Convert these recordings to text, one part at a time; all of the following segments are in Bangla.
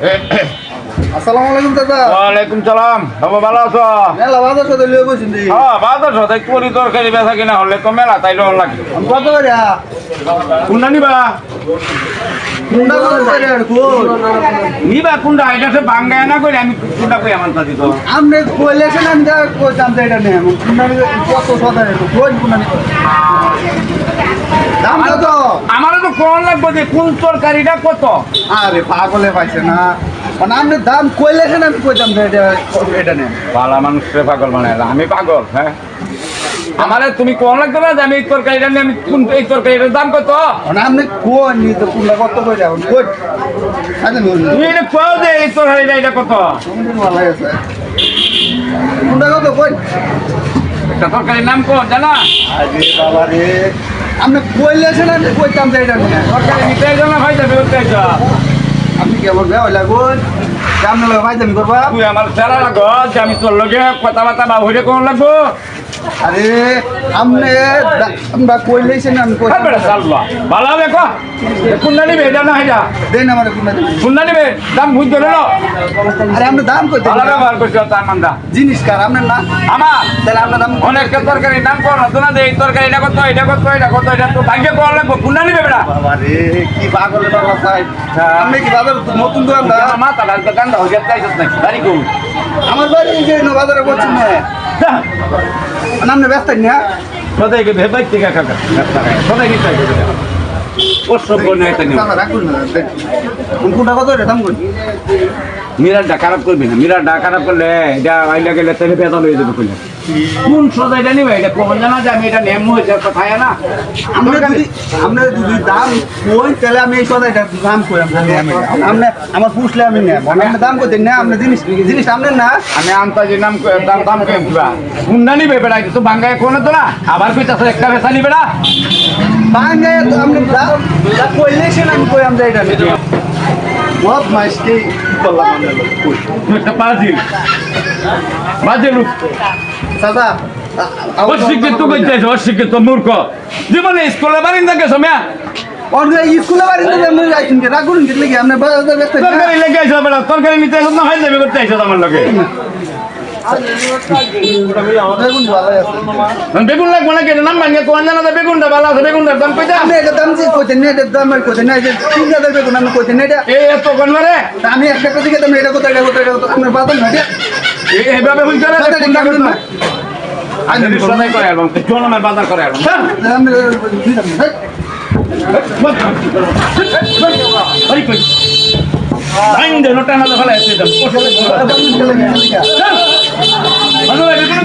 আসসালামু আলাইকুম দাদা ওয়ালাইকুম সালাম। বাবা ভালো আছো? মেলা বাজার সাথে লিয়ে বসিন দি হ্যাঁ বাজার সাথে করি তরকারি বেচা কিনা হলে তো মেলা তাইলে ওর লাগে কত করে কোনটা নিবা? কত করে আর কই? নিবা কোনটা? এটা সে বাঙ্গায় না করে আমি কোনটা কই আমার কাছে তো? আপনি কইলেছেন আমি যা কইতাম এটা নেই। কুন্ডা কত সদা রে কই কুন্ডা নি দাম কত? আমারও তো কোন লাগবে যে কোন তরকারিটা কত? আরে পাগলে পাইছে না। মানে আপনি দাম আমি কইতাম এটা এটা নেই ভালো মানুষের পাগল মানে আমি পাগল হ্যাঁ? আমারে তুমি কোন লাগবে না যে আমি এই তরকারিটা আমি কোন এই তরকারিটার দাম কত? মানে আপনি নি তো কত কই? আচ্ছা তুমি এটা এই তরকারিটা এটা কত? ভালো আছে কত? কই? একটা তরকারির নাম কো জানা? আরে বাবা রে আপনি কইলেছেন আমি কইতাম যে এটা নেই তরকারি নিতে জানা ভাই যাবে আপনি কি আমার বেয়া লাগুন কেমন লাগে ভাই তুমি করবা? তুই আমার সেরা লাগো আমি তোর লগে কথাবার্তা বা হইলে কোন লাগবো? আরে আপনি দা- আমরা কইলেছেন আমি কই হ্যাঁ বেটা চালবা। ভালো হবে কো কোনটা নিবে এটা না এটা দেন আমার কোনটা দিন। কোনটা নিবে দাম বুঝ ধরে লো আরে আপনি দাম কইতে ভালো ব্যবহার করছ তার মান্দা জিনিস কার আপনার না? আমার? তাহলে আপনার দাম অনেকটা তরকারি নাম কর না যে এই তরকারি এটা কত এটা কত এটা কত এটা তো ভাগ্যে কোন লাগবো কোনটা নিবে বেটা। বাবা রে কি পাগল বাবা ভাই। আপনি কি বাজার নতুন আমার মাথা ডালতে কান্দা হয়ে যাচ্ছে নাকি? দাঁড়ি করুন আমার বাড়ি যে ন। ব্যস্ত না। সদাই কে ভেবাই থেকে কাকা সদাই কি চাই ওর সব নাই তাই দাদা রাখুন না কত রে দাম কই মিরারটা খারাপ করবি না মিরারটা খারাপ করলে এটা আইলে গেলে তেলে বেতন হয়ে যাবে কইলে। কোন সদাইটা নিবে? এটা কোন জানা যে আমি এটা নেম হয়েছে কথা না? আমরা যদি আমরা যদি দাম কই তাহলে আমি এই সদাই দাম কই আমি আমি আমার পুষলে আমি নেব আপনি দাম কই না আপনি জিনিস জিনিস আপনি না। আমি আনতা যে নাম দাম দাম কেম কিবা কোনটা নিবে বেড়া তো বাঙ্গায় কোন তো না? আবার কইতাছে একটা বেচা নিবে না? বাঙ্গে তো আপনি দাম দা কইলেছেন আমি কই আমরা এটা নেব। বহুত মাইসকে করলাম একটা পাজিল বাজে লোক দাদা অশিক্ষিত কইতেছ অশিক্ষিত মূর্খ জীবনে স্কুলে বারিন্দা গেছো মিয়া স্কুলে বাড়ি থেকে আমি যাইছেন কি রাগুন কি লাগি আপনি বাজার ব্যস্ত তরকারি লেগে আইছো বেড়া তরকারি নিতে আইছো না হয় যাবে করতে আইছো আমার লগে বেগুন লাগবে না কেটে নাম ভাঙিয়ে কোন জানা বেগুনটা ভালো আছে বেগুনটার দাম কইতা দাম যে কইতেন না এটা দাম আর কইতেন না যে তিন হাজার বেগুন আমি কইতেন না এটা এই এত কোন মারে আমি একটা কথা দাম এটা কত এটা কত এটা কত আপনার বাদাম না এই কোনটা না। আজ করে এবং বাজার করে এবং আমি কই দে নটা না ফেলা এসে দাম ভালো লাগে না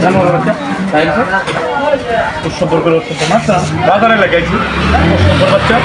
জানোয়ার বাচ্চা বাইরে তো সম্পর্ক রক্ষা বাজারে লাগাইছি বাচ্চা